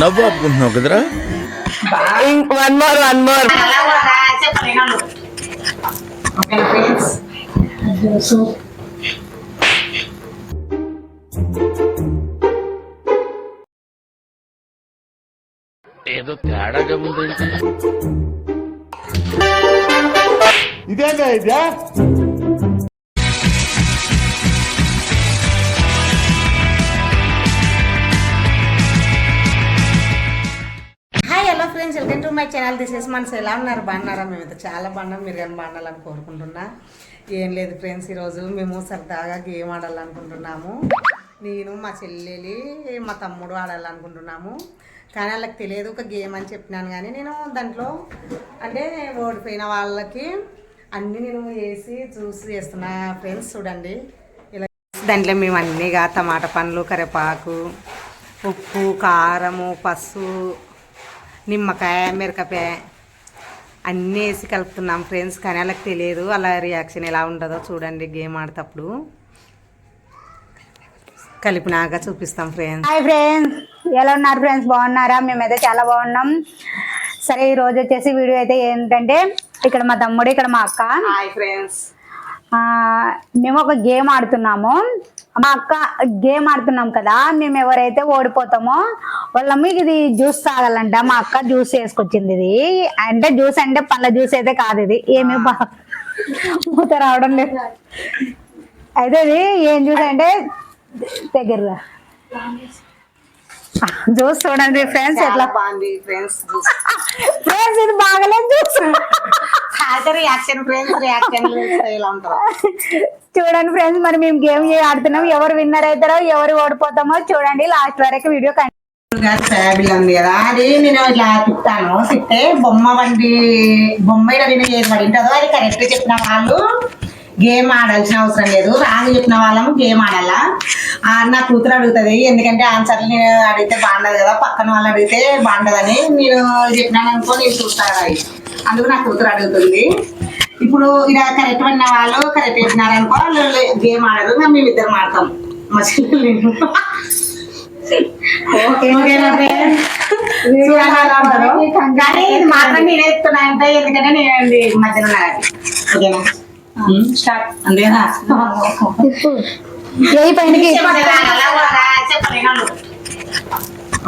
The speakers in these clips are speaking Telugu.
నవ్వు ఆపుకుంటున్నావు కదరా? వన్ మోర్ వన్ మోర్ ఏదో తేడాగా ఉందేంటి ఇదేంటా ఇదే? మై ఛానల్ దిస్ ఇస్ మనసు ఎలా ఉన్నారు? బాగున్నారా? మేమైతే చాలా బాగున్నాం. మీరు కానీ బాగుండాలని కోరుకుంటున్నా. ఏం లేదు ఫ్రెండ్స్ ఈరోజు మేము సరదాగా గేమ్ ఆడాలనుకుంటున్నాము. నేను మా చెల్లెలి మా తమ్ముడు ఆడాలనుకుంటున్నాము. కానీ వాళ్ళకి తెలియదు ఒక గేమ్ అని చెప్పినాను కానీ నేను దాంట్లో అంటే ఓడిపోయిన వాళ్ళకి అన్నీ నేను వేసి చూసి చేస్తున్నా. ఫ్రెండ్స్ చూడండి. ఇలా దాంట్లో మేము అన్నీగా టమాటా పండ్లు కరివేపాకు ఉప్పు కారము పసుపు నిమ్మకాయ మిరపకాయ అన్నీ వేసి కలుపుతున్నాం ఫ్రెండ్స్ కానీ వాళ్ళకి తెలియదు అలా రియాక్షన్ ఎలా ఉంటుందో చూడండి గేమ్ ఆడేటప్పుడు. కలిపినాక చూపిస్తాం ఫ్రెండ్స్. హాయ్ ఫ్రెండ్స్ ఎలా ఉన్నారు ఫ్రెండ్స్ బాగున్నారా? మేమైతే చాలా బాగున్నాం. సరే ఈ రోజు వచ్చేసి వీడియో అయితే ఏంటంటే ఇక్కడ మా తమ్ముడు ఇక్కడ మా అక్క. హాయ్ ఫ్రెండ్స్ ఆ, మేము ఒక గేమ్ ఆడుతున్నాము. మా అక్క గేమ్ ఆడుతున్నాం కదా మేము ఎవరైతే ఓడిపోతామో వాళ్ళ మీకు ఇది జ్యూస్ తాగాలంట. మా అక్క జ్యూస్ వేసుకొచ్చింది ఇది. అంటే జ్యూస్ అంటే పళ్ళ జ్యూస్ అయితే కాదు ఇది. ఏమి మూత రావడం లేదు. అయితే ఇది ఏం జ్యూస్ అంటే దగ్గర జ్యూస్ చూడండి ఫ్రెండ్స్ ఎట్లా. బాగుంది ఫ్రెండ్స్ ఫ్రెండ్స్ ఇది బాగలేదు జ్యూస్. అయితే రియాక్షన్ ఫ్రెండ్స్ రియాక్షన్ చూడండి ఫ్రెండ్స్ మరి మేము గేమ్ ఆడుతున్నాం. ఎవరు విన్నర్ అవుతారో ఎవరు ఓడిపోతామో చూడండి. లాస్ట్ వరకు వీడియో ఫ్యాబిల్ ఉంది కదా. అది నేను ఇలా తిప్పాను తిప్తే బొమ్మ వంటి బొమ్మ ఇలా నేను ఏది పడి ఉంటుందో అది కరెక్ట్ చెప్పిన వాళ్ళు గేమ్ ఆడాల్సిన అవసరం లేదు. రాంగ్ చెప్పిన వాళ్ళము గేమ్ ఆడాలా? నా కూతురు అడుగుతుంది. ఎందుకంటే ఆన్సర్లు నేను అడిగితే బాగుండదు కదా. పక్కన వాళ్ళు అడిగితే బాగుండదని నేను చెప్పినాను అనుకో నేను చూస్తాను అందుకు నా కూతురు అడుగుతుంది ఇప్పుడు ఇలా కరెక్ట్ పడిన వాళ్ళు కరెక్ట్ చెప్పినారనుకో వాళ్ళు గేమ్ ఆడరు మేము ఇద్దరం ఆడతాం మా చెల్లెలు. కానీ ఇది మాత్రం నేనే చెప్తున్నా అంటే ఎందుకంటే నేను మధ్యలో ఉన్నా కాబట్టి. ఓకేనా స్టార్ట్ అంతేనా ఏ పైనకి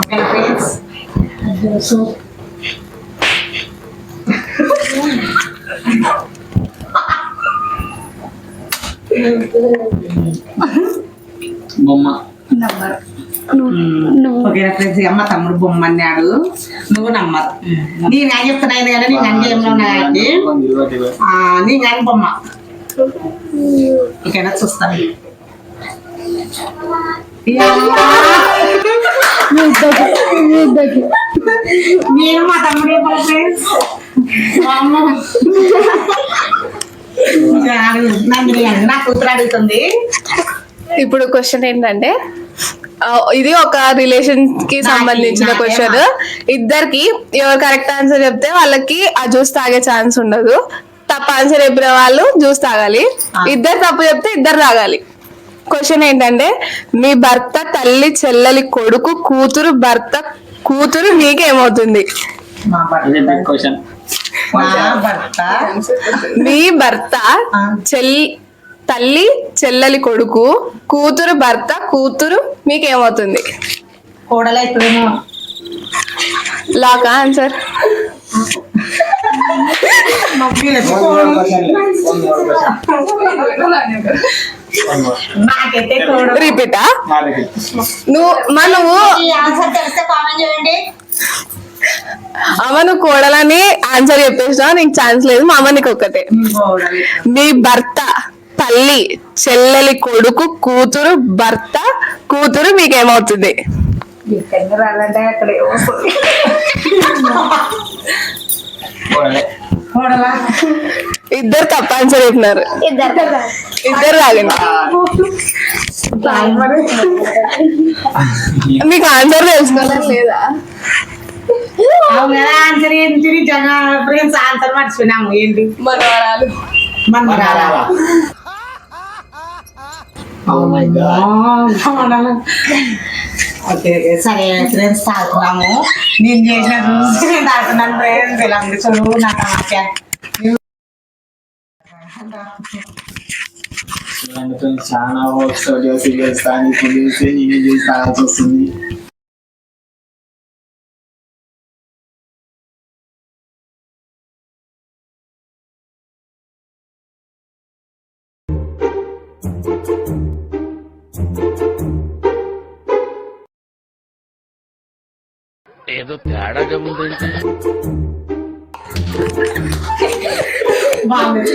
ఓకేనా ఫ్రెండ్స్ బొమ్మ ఓకేనా ఫ్రెండ్స్ అమ్మ తమ్ముడు బొమ్మ అన్నాడు నువ్వు నమ్మరు నేను ఏం చెప్తున్నా ఎందుకంటే నేను అన్ని గేమ్లో ఉన్నా కాబట్టి ఆ, నీ కానీ బొమ్మ ఓకేనా చూస్తాను నేను మా తమ్ముడు ఇప్పుడు క్వశ్చన్ ఏంటంటే ఇది ఒక రిలేషన్కి సంబంధించిన క్వశ్చన్ ఇద్దరికి ఎవరు కరెక్ట్ ఆన్సర్ చెప్తే వాళ్ళకి ఆ జ్యూస్ తాగే ఛాన్స్ ఉండదు. తప్పు ఆన్సర్ చెప్పిన వాళ్ళు జ్యూస్ తాగాలి. ఇద్దరు తప్పు చెప్తే ఇద్దరు తాగాలి. క్వశ్చన్ ఏంటంటే మీ భర్త తల్లి చెల్లెలి కొడుకు కూతురు భర్త కూతురు క్వశ్చన్ మా భర్త మీ భర్త చెల్లి తల్లి చెల్లెలి కొడుకు కూతురు భర్త కూతురు మీకేమవుతుంది? కోడలు అవుతుందేమో లాకా ఆన్సర్? రిపీటా? నువ్వు మా అమ్మ నువ్వు కోడలని ఆన్సర్ చెప్పేసినావు నీకు ఛాన్స్ లేదు మా అమ్మ నీకు ఒక్కటే. మీ భర్త తల్లి చెల్లెలి కొడుకు కూతురు భర్త కూతురు మీకేమవుతుంది? ఇద్దరు తప్ప ఆన్సర్ చెప్పినారు. ఇద్దరు. ఇద్దరు తాగండి మీకు ఆన్సర్ తెలుసుకోలేదు లేదా? అవును కదా ఆన్సర్ ఏంటి నిజంగా ఫ్రెండ్స్ ఆన్సర్ మర్చిపోయినాము ఏంటి మనవరాలు మనమరాలా Oh my god. కోడలు ఓకే ఓకే సరే ఫ్రెండ్స్ తాగుతున్నాము నేను చేసిన జ్యూస్ నేను తాగుతున్నాను ఫ్రెండ్స్ ఇలా ఉంది చూడు నా తమాషా చూడండి ఫ్రెండ్స్ చాలా వర్క్స్ చేసి చేస్తాను ఇప్పుడు చేసి నేనే చేసి తాగాల్సి వస్తుంది ఏదో తేడాగా ఉందేంటి బాగుంది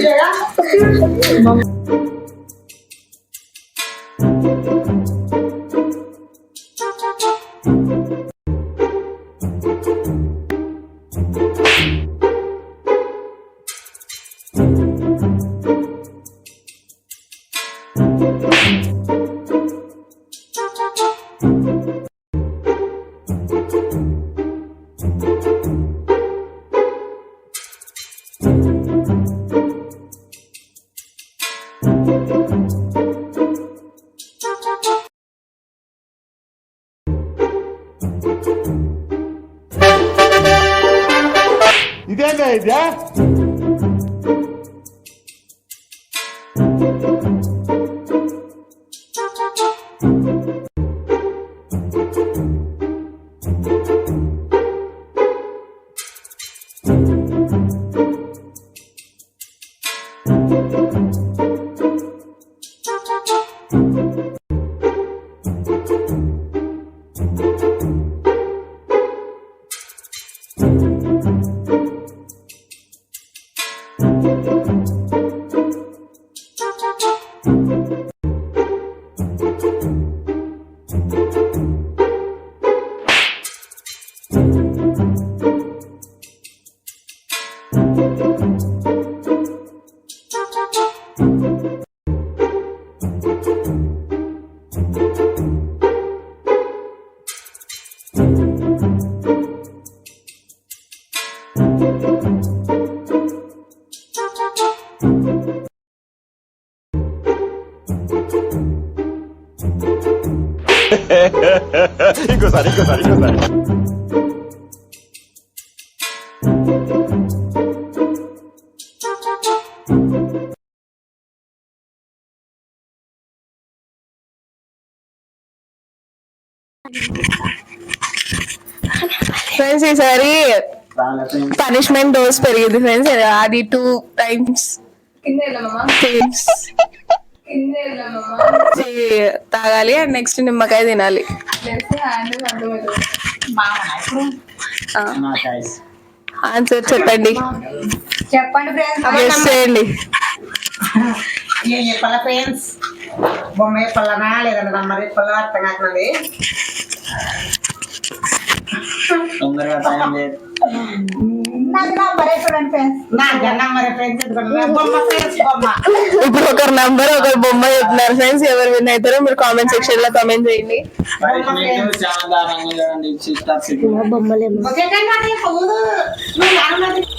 ఇదేంటా ఇదే ఇంకోసారి ఇంకోసారి ఇంకోసారి. ఫ్రెండ్స్ ఈసారి రాలే ఫ్రెండ్స్ పనిష్మెంట్ డోస్ పెరిగింది ఫ్రెండ్స్ అది టూ టైమ్స్ టైమ్స్ తాగాలి అండ్ నెక్స్ట్ నిమ్మకాయ తినాలి. ఆన్సర్ చెప్పండి. చెప్పండి ఫ్రెండ్స్ గెస్ చేయండి. ఏం చెప్పాలా ఫ్రెండ్స్ బొమ్మ చెప్పాలనా లేదంటే నమ్మర్ చెప్పాలా అర్థం కాకున్నది తొందరగా టైం లేదు. నాకు నంబరే చూడండి ఫ్రెండ్స్ నా నమ్మర్ ఫ్రెండ్స్ బొమ్మ ఫ్రెండ్స్ బొమ్మ. ఇప్పుడు ఒకరు నంబర్ ఒకరు బొమ్మ చెప్తున్నారు. ఫ్రెండ్స్ ఎవరు విన్ అవుతారో మీరు కామెంట్ సెక్షన్లో కామెంట్ చేయండి.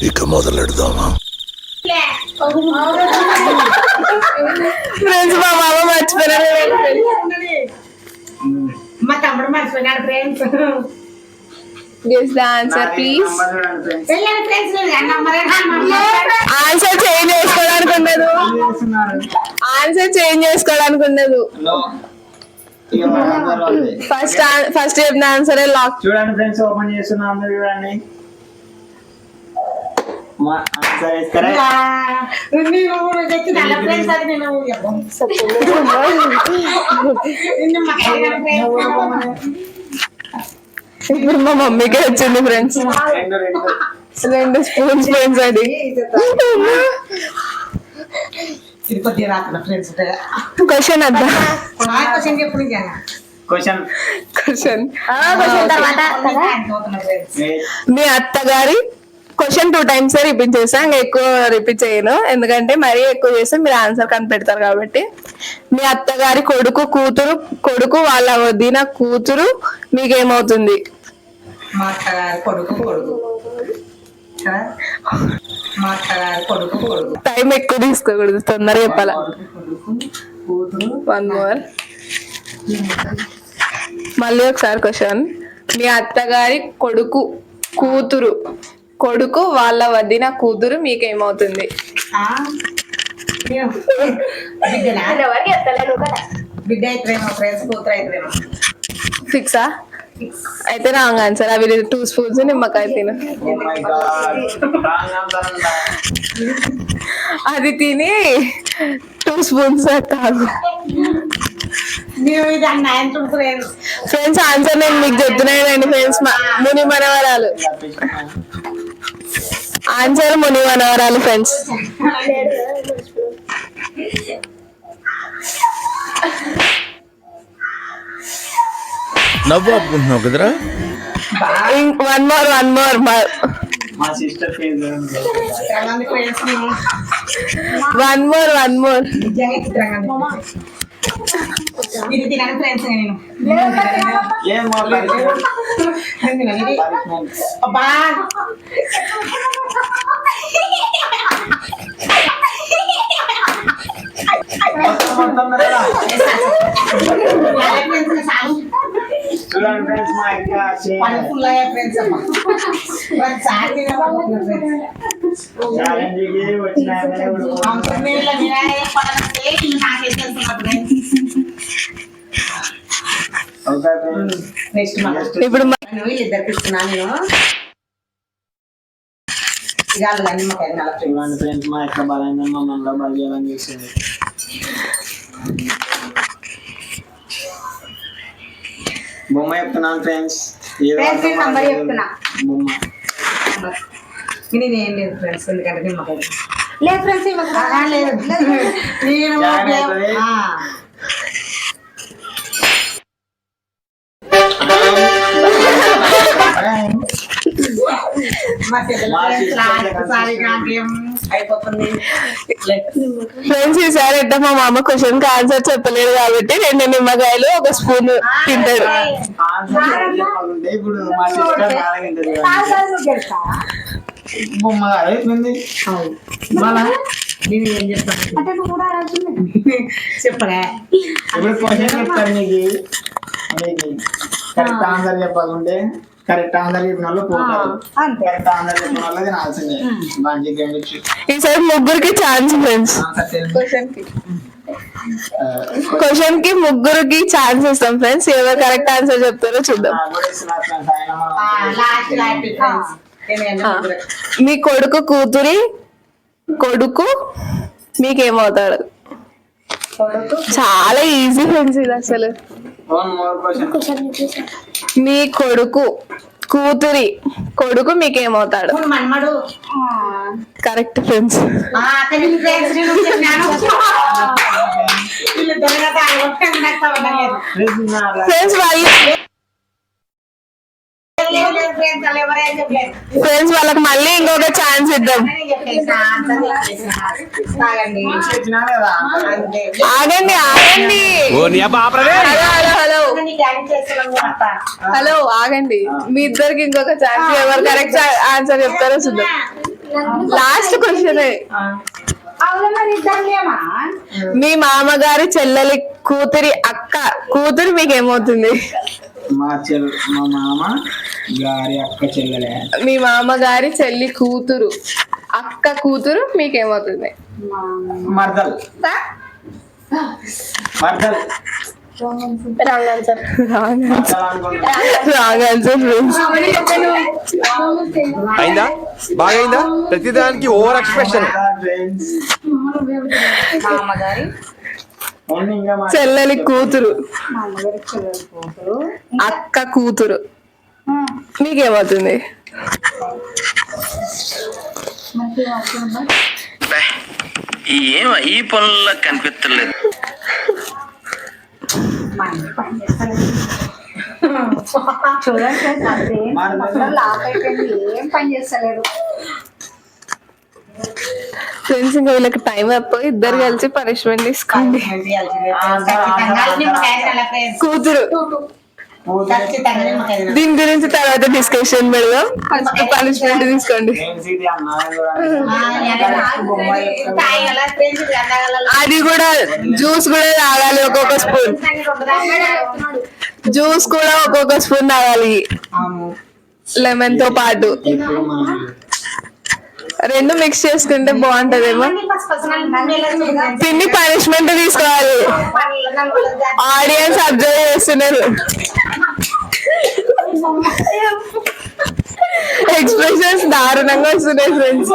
ఇక మొదలెడదామా? ఫ్రెండ్స్ మా మామ మర్చిపోయారు మా తమ్ముడు మర్చిపోయినాడు friends guess the answer please answer change చేసుకోవడానికి ఉండదు ఆన్సర్ చేంజ్ చేసుకోవడానికి ఉండదు. ఫస్ట్ ఫస్ట్ చెప్పిన ఆన్సరే లాక్ చూడండి ఫ్రెండ్స్ ఓపెన్ చేస్తున్నా అందరు చూడండి. మా ఆన్సర్ ఇప్పుడు మా మమ్మీకే వచ్చింది ఫ్రెండ్స్ రెండు స్పూన్స్ ఫ్రెండ్స్ అది. ఫ్రెండ్స్ క్వశ్చన్ అద్దా? క్వశ్చన్ చెప్పు ఇంకా క్వశ్చన్ క్వశ్చన్ క్వశ్చన్ తర్వాత మీ. అత్తగారి క్వశ్చన్ టూ టైమ్స్ రిపీట్ చేస్తా ఇంకా ఎక్కువ రిపీట్ చేయను. ఎందుకంటే మరీ ఎక్కువ చేస్తే మీరు ఆన్సర్ కనిపెడతారు కాబట్టి. మీ అత్తగారి కొడుకు కూతురు కొడుకు వాళ్ళ వదిన కూతురు మీకేమవుతుంది? మా అత్తగారి కొడుకు కొడుకు కదా? మా అత్తగారి కొడుకు కొడుకు టైం ఎక్కువ తీసుకోకూడదు తొందరగా చెప్పాలా? కూతురు వన్ మోర్ మళ్ళీ ఒకసారి క్వశ్చన్ మీ అత్తగారి కొడుకు కూతురు కొడుకు వాళ్ళ వదిన కూతురు మీకేమవుతుంది? బిడ్డ ఫ్రెండ్స్ కూతురు అయితేనేమో. ఫిక్సా అయితే రాంగ్ ఆన్సర్. అవి టూ స్పూన్స్ నిమ్మకాయ తిన. అది తిని టూ స్పూన్స్ తాగు. ఫ్రెండ్స్ ఫ్రెండ్స్ ఆన్సర్ నేను మీకు చెప్తున్నానండి ఫ్రెండ్స్ ముని మనవరాలు. ఆన్సర్ ముని మనవరాలు ఫ్రెండ్స్ నవ్వు ఆపుకుంటున్నావు కదరా? One more one more one more one more నిజంగా చిత్రంగా ఉంది ఇది తినని ఫ్రెండ్స్ నేను ఏం మాట్లాడుతున్నారు తినని ఇది. అబ్బా చూడండి ఫ్రెండ్స్ మా అక్క పని ఫుల్ అయ్యా ఫ్రెండ్స్ అమ్మా మరి వచ్చిన ఇప్పుడు ఇద్దరికి ఇస్తున్నా నేను. చూడండి ఫ్రెండ్స్ మా అక్క బలంగా మమ్మల్ని బలియాలని చేసింది. బొమ్మ చెప్తున్నాను ఫ్రెండ్స్. కాలేదు. చెప్తున్నా. బొమ్మ. ఇది ఏం లేదు ఫ్రెండ్స్. ఎందుకంటే నిమ్మకాయ లేదు ఫ్రెండ్స్ లేదు. ఫ్రెండ్స్ ఈసారి ఎట్ట మా మామ క్వశ్చన్కి ఆన్సర్ చెప్పలేదు కాబట్టి రెండు నిమ్మకాయలు ఒక స్పూన్ తింటాడు గెలుస్తావా? బొమ్మ అయిపోయింది మళ్ళా నేను ఏం చెప్తాను అంటే నువ్వు కూడా రాసింది చెప్పరా ఇప్పుడు క్వశ్చన్ నీకు. నీకు. కరెక్ట్ ఆన్సర్ చెప్పాలంటే కరెక్ట్ ఆన్సర్ చెప్పిన వాళ్ళు పోతారు. అంతే. కరెక్ట్ ఆన్సర్ చెప్పిన వాళ్ళది నాల్సిందే మంచి గెలిచి ఈసారి ముగ్గురికి ఛాన్స్ ఫ్రెండ్స్ క్వశ్చన్కి క్వశ్చన్కి ముగ్గురికి ఛాన్స్ ఇస్తాం ఫ్రెండ్స్ ఎవరు కరెక్ట్ ఆన్సర్ చెప్తారో చూద్దాం? మీ కొడుకు కూతురి కొడుకు మీకేమవుతాడు చాలా ఈజీ ఫ్రెండ్స్ ఇది అసలు. మీ కొడుకు కూతురి కొడుకు మీకేమవుతాడు? మన్మడు కరెక్ట్ ఫ్రెండ్స్ ఆ, అతని ఫ్రెండ్స్ వాళ్ళకి మళ్ళీ ఇంకొక ఛాన్స్ ఇద్దాం. ఆగండి. ఆగండి హలో హలో ఆగండి. మీ ఇద్దరికి ఇంకొక ఛాన్స్ ఎవరు కరెక్ట్ ఆన్సర్ చెప్తారో చూద్దాం. లాస్ట్ క్వశ్చన్ మీ మామగారి చెల్లెలి కూతురి అక్క. కూతురు మీకేమవుతుంది? మా చెల్ మా మామ గారి అక్క చెల్లెలే. మీ మామగారి చెల్లి కూతురు. అక్క కూతురు మీకేమవుతుంది? మర్దల్. మర్దల్ రాంగ్ ఆన్సర్ రాంగ్ మర్దల్. అనుకుంటా రాంగ్ ఆన్సర్ ఫ్రెండ్స్ అయిందా? బాగైందా? ప్రతిదానికి ఓవర్ ఎక్స్ప్రెషన్. చెల్లెలు కూతురు. అక్క కూతురు. మీకేమవుతుంది ఏం ఈ పనుల్లో కనిపించలేదు. చూడండి అయిపోయింది ఏం పని చేస్తలేదు ఫ్రెండ్స్ ఇంకా వీళ్ళకి టైం అయిపోయి ఇద్దరు కలిసి పనిష్మెంట్ తీసుకోండి. కూతురు దీని గురించి తర్వాత డిస్కషన్ పెడదాం. ఫస్ట్ పనిష్మెంట్ తీసుకోండి. అది కూడా జ్యూస్ కూడా తాగాలి ఒక్కొక్క స్పూన్ జ్యూస్ కూడా ఒక్కొక్క స్పూన్ తాగాలి. లెమన్తో పాటు. రెండు మిక్స్ చేసుకుంటే బాగుంటదేమో. పిన్ని పనిష్మెంట్ తీసుకోవాలి. ఆడియన్స్ అబ్జర్వ్ చేస్తున్నారు. ఎక్స్ప్రెషన్స్ దారుణంగా వస్తున్నాయి ఫ్రెండ్స్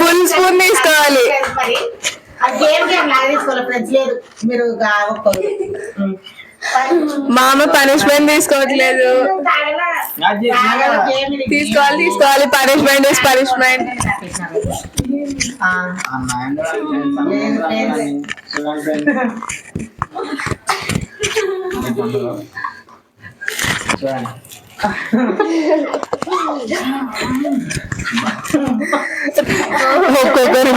ఫుల్ స్పూన్ తీసుకోవాలి. గేమ్ గేమ్ లాగా తీసుకోవాలి ఫ్రెండ్స్ లేదు మీరు మామ పనిష్మెంట్ తీసుకోవట్లేదు. తీసుకోవాలి తీసుకోవాలి పనిష్మెంట్ ఇస్ పనిష్మెంట్ చూడండి ఒక్కొక్కరు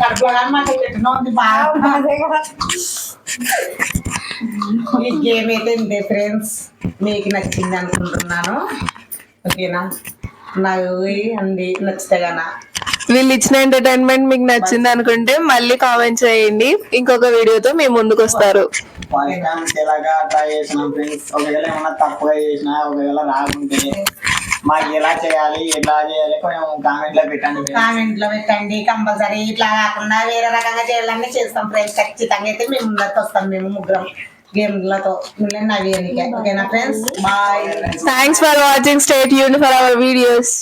కడుపులో మాట ఈ గేమ్ అయితే ఇంతే ఫ్రెండ్స్ మీకు నచ్చింది అనుకుంటున్నాను. ఓకేనా? నాకు అంది నచ్చితే గానా. వీళ్ళు ఇచ్చిన ఎంటర్టైన్మెంట్ మీకు నచ్చింది అనుకుంటే మళ్ళీ కామెంట్ చేయండి. ఇంకొక వీడియోతో మేము ముందుకు వస్తారు. టైం ఎలాగా ట్రై చేసినాం ఫ్రెండ్స్ ఒకవేళ ఏమన్నా తప్పుగా చేసినా ఒకవేళ రాకుంటే మాకు ఎలా చేయాలి ఎట్లా చేయాలి కొంచెం కామెంట్లో పెట్టండి. కామెంట్లో పెట్టండి కంపల్సరీ ఇట్లా కాకుండా వేరే రకంగా చేయాలని చేస్తాం ఫ్రెండ్స్ ఖచ్చితంగా అయితే మేము ముందరికి వస్తాం మేము ముగ్గురం గేమ్లతో. ఓకేనా friends bye thanks for watching stay Yoon for our videos